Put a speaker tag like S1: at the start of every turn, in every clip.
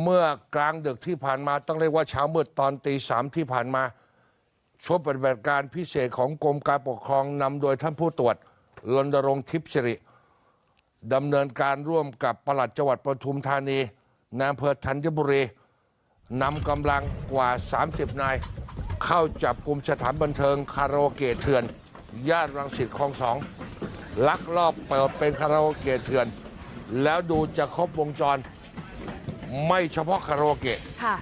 S1: เมื่อกลางดึกที่ผ่านมาต้องเรียกว่าเช้ามืดตอนตีสามที่ผ่านมาชุดปฏิบัติการพิเศษของกรมการปกครองนำโดยท่านผู้ตรวจรณรงค์ทิพย์สิริดำเนินการร่วมกับปลัดจังหวัดปทุมธานีนายอำเภอธัญบุรีนำกำลังกว่า 30 นาย เข้าจับกลุ่มสถานบันเทิงคาราโอเกะเถื่อน ย่านรังสิตคลองสอง ลักลอบเปิดเป็นคาราโอเกะเถื่อน แล้วดูจะครบวงจร ไม่เฉพาะคาราโอเกะ
S2: ค่ะ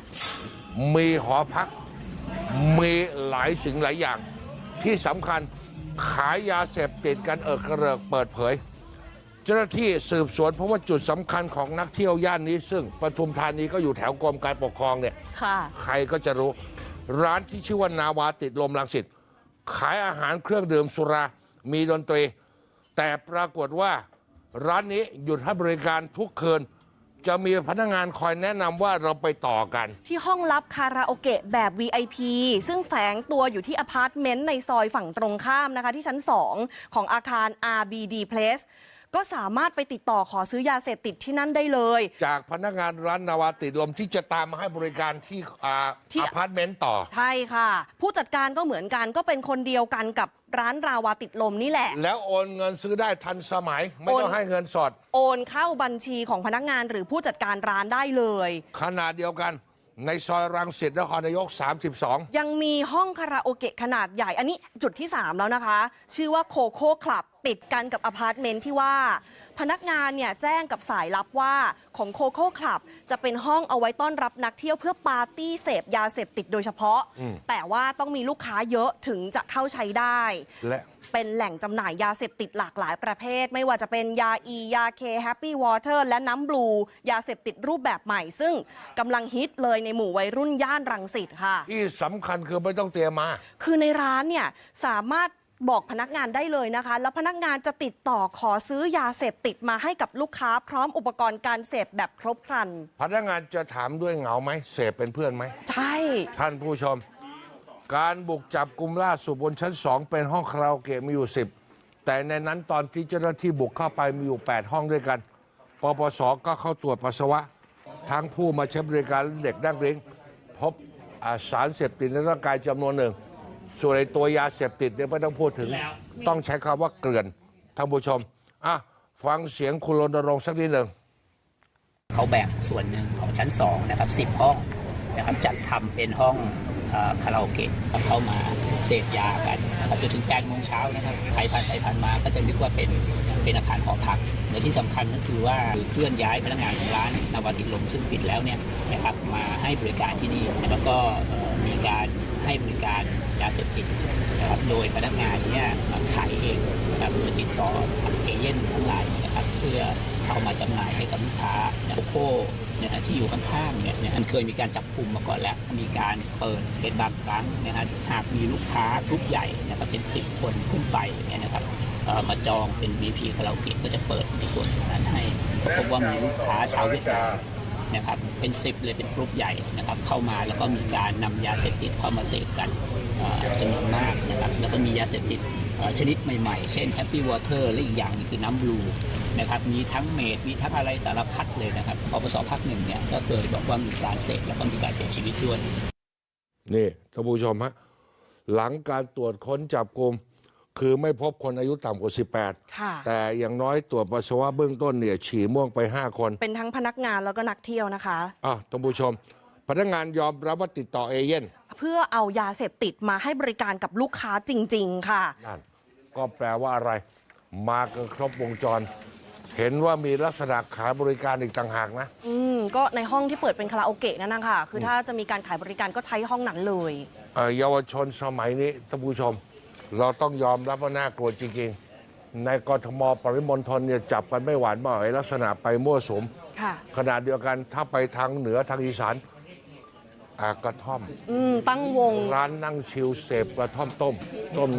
S1: มีหอพัก มีหลายสิ่งหลายอย่าง ที่สำคัญขายยาเสพติดกันเอิกกระเริกเปิดเผย เจ้าหน้าที่สืบสวนเพราะว่าจุดสำคัญของนักเที่ยวย่านนี้ ซึ่งปทุมธานีก็อยู่แถวกรมการปกครองเนี่ย
S2: ค่ะ
S1: ใครก็จะรู้ ร้านที่ชื่อว่านาวาติดลมลังสิตขายอาหารเครื่องดื่มสุรา มีดนตรี แต่ปรากฏว่าร้านนี้หยุดให้บริการทุกคืน จะมีพนักงานคอยแนะนำว่าเราไปต่อกัน
S2: ที่ห้องลับคาราโอเกะแบบ VIP ซึ่งแฝงตัวอยู่ที่อพาร์ตเมนต์ในซอยฝั่งตรงข้ามนะคะ ที่ชั้น 2 ของอาคาร RBD Place ก็สามารถไปติดต่อขอซื้อยาเสพติดที่นั่นได้เลย
S1: จากพนักงานร้านนาวาติดลมที่จะตามมาให้บริการที่อา
S2: ที่
S1: อพาร์ตเมนต์ต่อ
S2: ใช่ค่ะ ผู้จัดการก็เหมือนกันก็เป็นคนเดียวกันกับร้านราวาติดลมนี่แหละ
S1: แล้วโอนเงินซื้อได้ทันสมัย ไม่ต้อง
S2: โอน
S1: ให้เงินสด
S2: โอนเข้าบัญชีของพนักงานหรือผู้จัดการร้านได้เลย
S1: ขนาดเดียวกัน ในซอยรังสิตนครนายก 32
S2: ยังมีห้องคาราโอเกะขนาดใหญ่ อันนี้จุดที่ 3 แล้วนะคะ ชื่อว่าโคโค่คลับติดกันกับอพาร์ตเมนต์ที่ว่า พนักงานเนี่ยแจ้งกับสายลับว่าของโคโค่คลับจะเป็นห้องเอาไว้ต้อนรับนักเที่ยวเพื่อปาร์ตี้เสพยาเสพติดโดยเฉพาะ
S1: อืม
S2: แต่ว่าต้องมีลูกค้าเยอะถึงจะเข้าใช้ได้
S1: และ
S2: เป็นแหล่งจำหน่ายยาเสพติดหลากหลายประเภท ไม่ว่าจะเป็นยาอียาเคแฮปปี้วอเตอร์และน้ำบลู ยาเสพติดรูปแบบใหม่ ซึ่งกำลังฮิตเลยในหมู่วัยรุ่นย่านรังสิตค่ะ
S1: ที่สำคัญคือไม่ต้องเตรียมมา
S2: คือในร้านเนี่ยสามารถบอกพนักงานได้เลยนะคะ แล้วพนักงานจะติดต่อขอซื้อยาเสพติดมาให้กับลูกค้า พร้อมอุปกรณ์การเสพแบบครบครัน
S1: พนักงานจะถามด้วยเหงาไหมเสพเป็นเพื่อนไหม
S2: ใช่
S1: ท่านผู้ชม การบุกจับกลุ่มล่าสุดบนชั้นสองเป็นห้องคาราโอเกะมีอยู่สิบแต่ในนั้นตอนที่เจ้าหน้าที่บุกเข้าไปมีอยู่ 8 ห้องด้วยกัน ปปสก็เข้าตรวจปัสสาวะ ทั้งผู้มาใช้บริการและเด็กนักเรียนพบสารเสพติดในร่างกายจำนวนหนึ่ง ส่วนในตัวยาเสพติดเนี่ยไม่ต้องพูดถึง ต้องใช้คำว่าเกลื่อนท่านผู้ชมอะฟังเสียงคุณรณรงค์สักนิดหนึ่ง
S3: เขาแบ่งส่วนหนึ่งของชั้น2นะครับ10ห้องนะครับจัดทำเป็นห้อง คาราโอเกะเข้ามาเสพยากันจนถึง8โมงเช้านะครับใครผ่านไปผ่านมาก็จะนึกว่าเป็นเป็นอาคารหอพักและที่สำคัญก็คือว่าเคลื่อนย้ายพนักงานของร้านนาวาติดลมซึ่งปิดแล้วเนี่ยนะครับมาให้บริการที่นี่แล้วก็มีการให้บริการยาเสพติดนะครับโดยพนักงานเนี่ยขายเองนะครับโดยติดต่อทางเอเย่นทั้งหลาย พื่อเอามาจำหน่ายให้กับลูกค้าโคโค่นะฮะที่อยู่ข้างๆเนี่ยมันเคยมีการจับกลุ่มมาก่อนแล้ว มีการเปิดเป็นบางครั้งนะฮะหากมีลูกค้ากรุ๊ปใหญ่นะครับเป็น 10 คนขึ้นไปเนี่ยนะครับมาจองเป็น BP คาราโอเกะก็จะเปิดในส่วนนั้นให้พบว่ามีลูกค้าชาวเวียดนามนะครับเป็นสิบเลยเป็นกลุ่มใหญ่นะครับเข้ามาแล้วก็มีการนำยาเสพติดเข้ามาเสพกันจำนวนมากนะครับ มียาเสพติดเอ่อชนิดใหม่ๆ เช่นแฮปปี้วอเตอร์และอีกอย่างหนึงคือน้ำบลูนะครับมีทั้งเมดมีทั้งอะไรสารพัดเลยนะครับปปสภาคหนึ่งเนี่ยก็เคยบอกว่ามีการเสพแล้วก็มีการเสียชีวิตด้วย
S1: นี่ท่านผู้ชมฮะหลังการตรวจค้นจับกลุ่มคือไม่พบคนอายุต่ำกว่า
S2: ค่ะ
S1: 18 แต่อย่างน้อยตรวจปัสสาวะเบื้องต้นเนี่ยฉี่ม่วงไป 5 คน
S2: เป็นทั้งพนักงานแล้วก็นักเที่ยวนะคะ
S1: อะท่านผู้ชม พนักงานยอมรับว่าติดต่อเอเย่น
S2: เพื่อเอายาเสพติดมาให้บริการกับลูกค้าจริง ๆ ค่ะ
S1: นั่นก็แปลว่าอะไร มากันครบวงจร เห็นว่ามีลักษณะขายบริการอีกต่างหากนะ
S2: อืมก็ในห้องที่เปิดเป็นคาราโอเกะนั่นนะคะคือถ้าจะมีการขายบริการก็ใช้ห้องนั้นเลย
S1: เอ่อเยาวชนสมัยนี้ท่านผู้ชม เราต้องยอมรับว่าน่ากลัวจริงๆ ในกรทมปริมณฑลเนี่ยจับกันไม่หวานไม่ไหวลักษณะไปมั่วสุม
S2: ค่ะ
S1: ขนาดเดียวกันถ้าไปทางเหนือทางอีสาน อ่ากระท่อม
S2: อืมตั้งวง
S1: ร้านนั่งชิลเสพกระท่อมต้มต้ม